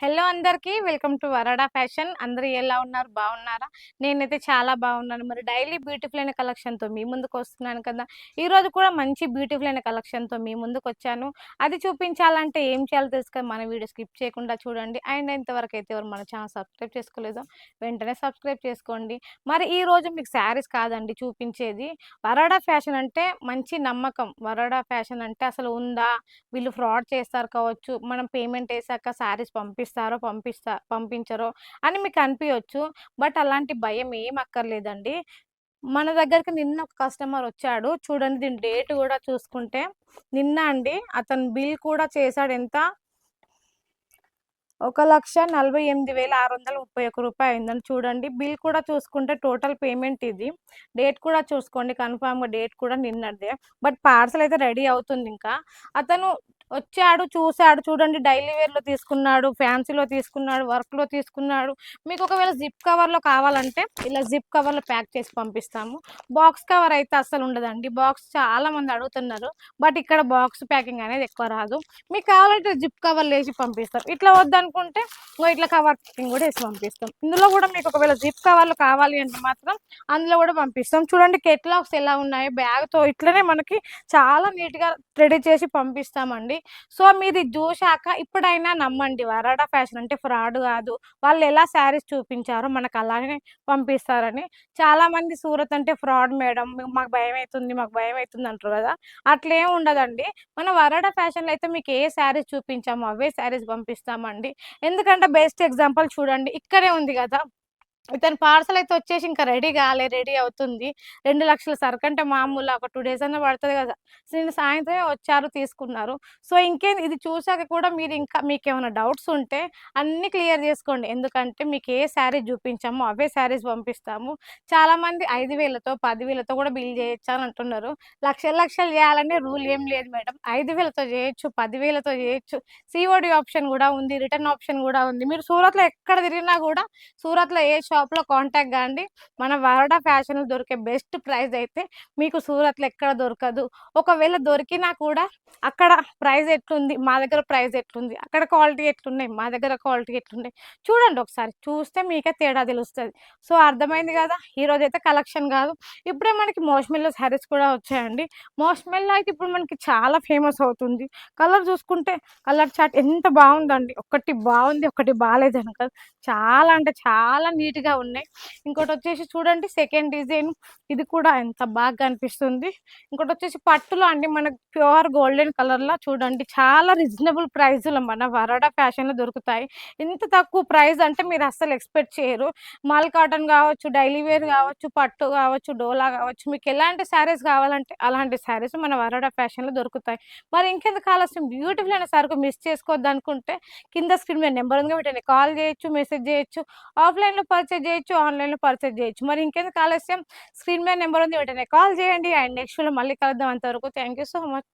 Hello అందరికీ. Welcome to Varada fashion. అందరూ ఎలా ఉన్నారు? బాగున్నారా? నేనైతే చాలా బాగున్నాను. మరి డైలీ బ్యూటిఫుల్ అయిన కలెక్షన్తో మీ ముందుకు వస్తున్నాను కదా! ఈ రోజు కూడా మంచి బ్యూటిఫుల్ అయిన కలెక్షన్తో మీ ముందుకు వచ్చాను. అది చూపించాలంటే ఏం చేయాలో తెలుసుకొని మన వీడియో స్కిప్ చేయకుండా చూడండి. అండ్ ఇంతవరకు అయితే ఎవరు మన ఛానల్ సబ్స్క్రైబ్ చేసుకోలేదో వెంటనే సబ్స్క్రైబ్ చేసుకోండి. మరి ఈ రోజు మీకు శారీస్ కాదండి చూపించేది. వరాడా ఫ్యాషన్ అంటే మంచి నమ్మకం. వరాడా ఫ్యాషన్ అంటే అసలు ఉందా? వీళ్ళు ఫ్రాడ్ చేస్తారు కావచ్చు. మనం పేమెంట్ వేసాక శారీస్ పంపిస్తారో పంపిస్తా పంపించరో అని మీకు అనిపించవచ్చు బట్ అలాంటి భయం ఏం అక్కర్లేదండి. మన దగ్గరికి నిన్న ఒక కస్టమర్ వచ్చాడు. చూడండి దీని డేట్ కూడా చూసుకుంటే నిన్న అండి అతను బిల్ కూడా చేశాడు. ఎంత? ఒక లక్ష నలభై ఎనిమిది వేల ఆరు వందల ముప్పై ఒక్క రూపాయి అయిందని చూడండి బిల్ కూడా చూసుకుంటే టోటల్ పేమెంట్ ఇది. డేట్ కూడా చూసుకోండి. కన్ఫామ్గా డేట్ కూడా నిన్నదే. బట్ పార్సల్ అయితే రెడీ అవుతుంది ఇంకా. అతను వచ్చాడు చూశాడు చూడండి డైలీ వేర్లో తీసుకున్నాడు ఫ్యాన్సీలో తీసుకున్నాడు వర్క్లో తీసుకున్నాడు. మీకు ఒకవేళ జిప్ కవర్లో కావాలంటే ఇలా జిప్ కవర్లో ప్యాక్ చేసి పంపిస్తాము. బాక్స్ కవర్ అయితే అస్సలు ఉండదండి. బాక్స్ చాలా మంది అడుగుతున్నారు బట్ ఇక్కడ బాక్స్ ప్యాకింగ్ అనేది ఎక్కువ రాదు. మీకు కావాలంటే జిప్ కవర్లు వేసి పంపిస్తాం. ఇట్లా వద్దనుకుంటే ఇట్లా కవర్ ప్యాకింగ్ కూడా వేసి పంపిస్తాం. ఇందులో కూడా మీకు ఒకవేళ జిప్ కవర్లు కావాలి అంటే మాత్రం అందులో కూడా పంపిస్తాం. చూడండి కెట్లాగ్స్ ఎలా ఉన్నాయో బ్యాగ్తో ఇట్లనే మనకి చాలా నీట్గా రెడీ చేసి పంపిస్తామండి. సో మీరు ఇది చూశాక ఇప్పుడైనా నమ్మండి. వరాడా ఫ్యాషన్ అంటే ఫ్రాడ్ కాదు వాళ్ళు ఎలా శారీస్ చూపించారో మనకు అలానే పంపిస్తారని. చాలా మంది సూరత్ అంటే ఫ్రాడ్ మేడం మాకు భయం అవుతుంది మాకు భయం అవుతుంది అంటారు కదా. అట్లేం ఉండదండి. మన వరాడా ఫ్యాషన్లో అయితే మీకు ఏ శారీస్ చూపించామో అవే శారీస్ పంపిస్తామండి. ఎందుకంటే బెస్ట్ ఎగ్జాంపుల్ చూడండి. ఇక్కడే ఉంది కదా. ఇతను పార్సల్ అయితే వచ్చేసి ఇంకా రెడీ కాలే రెడీ అవుతుంది. రెండు లక్షల సరుకు అంటే మామూలు ఒక టూ డేస్ అయినా పడుతుంది కదా. నేను సాయంత్రమే వచ్చారు తీసుకున్నారు. సో ఇంకేం ఇది చూసాక కూడా మీరు ఇంకా మీకు ఏమైనా డౌట్స్ ఉంటే అన్ని క్లియర్ చేసుకోండి. ఎందుకంటే మీకు ఏ శారీ చూపించామో అవే శారీస్ పంపిస్తాము. చాలామంది ఐదు వేలతో పదివేలతో కూడా బిల్ చేయొచ్చు అని అంటున్నారు. లక్షల లక్షలు చేయాలనే రూల్ ఏం లేదు మేడం. ఐదు వేలతో చేయొచ్చు పదివేలతో చేయొచ్చు. సిఓడి ఆప్షన్ కూడా ఉంది రిటర్న్ ఆప్షన్ కూడా ఉంది. మీరు సూరత్లో ఎక్కడ తిరిగినా కూడా సూరత్లో ఏ షాప్లో కాంటాక్ట్ కాండి. మన వరడా ఫ్యాషన్లో దొరికే బెస్ట్ ప్రైస్ అయితే మీకు సూరత్లో ఎక్కడ దొరకదు. ఒకవేళ దొరికినా కూడా అక్కడ ప్రైస్ ఎట్లుంది? మా దగ్గర ప్రైస్ ఎట్లుంది? అక్కడ క్వాలిటీ ఎట్లున్నాయి? మా దగ్గర క్వాలిటీ ఎట్లున్నాయి? చూడండి ఒకసారి. చూస్తే మీకే తేడా తెలుస్తుంది. సో అర్థమైంది కదా? ఈరోజు అయితే కలెక్షన్ కాదు. ఇప్పుడే మనకి మోష్మెల్లో శారీస్ కూడా వచ్చాయండి. మోష్మెల్లో అయితే ఇప్పుడు మనకి చాలా ఫేమస్ అవుతుంది. కలర్ చూసుకుంటే కలర్ చాట్ ఎంత బాగుందండి. ఒకటి బాగుంది ఒకటి బాగాలేదు అనక చాలా అంటే చాలా నీట్గా ఉన్నాయి. ఇంకోటి వచ్చేసి చూడండి సెకండ్ డిజైన్ ఇది కూడా ఎంత బాగా అనిపిస్తుంది ఇంకోటి వచ్చేసి పట్టులో అండి మనకు ప్యూర్ గోల్డెన్ కలర్లో చూడండి. చాలా రీజనబుల్ ప్రైస్లో మన వరాడా ఫ్యాషన్లో దొరుకుతాయి. ఇంత తక్కువ ప్రైస్ అంటే మీరు అస్సలు ఎక్స్పెక్ట్ చేయరు. మాల్ కాటన్ కావచ్చు డైలీ వేర్ కావచ్చు పట్టు కావచ్చు డోలా కావచ్చు మీకు ఎలాంటి శారీస్ కావాలంటే అలాంటి శారీస్ మన వరాడా ఫ్యాషన్లో దొరుకుతాయి. మరి ఇంకెందుకు ఆలస్యం? బ్యూటిఫుల్ అయిన సరుకు మిస్ చేసుకోవద్దు అనుకుంటే కింద స్క్రీన్ మీద నెంబర్ ఉంది. వెంటనే కాల్ చేయొచ్చు మెసేజ్ చేయొచ్చు. ఆఫ్లైన్లో పర్చేజ్ చేయొచ్చు ఆన్లైన్లో పర్చేజ్ చేయొచ్చు. మరి ఇంకెందుకు ఆలస్యం? స్క్రీన్ మీద నెంబర్ ఉంది వెంటనే కాల్ చేయండి. అండ్ నెక్స్ట్ మళ్ళీ కలుద్దాం అంతవరకు. Thank you so much.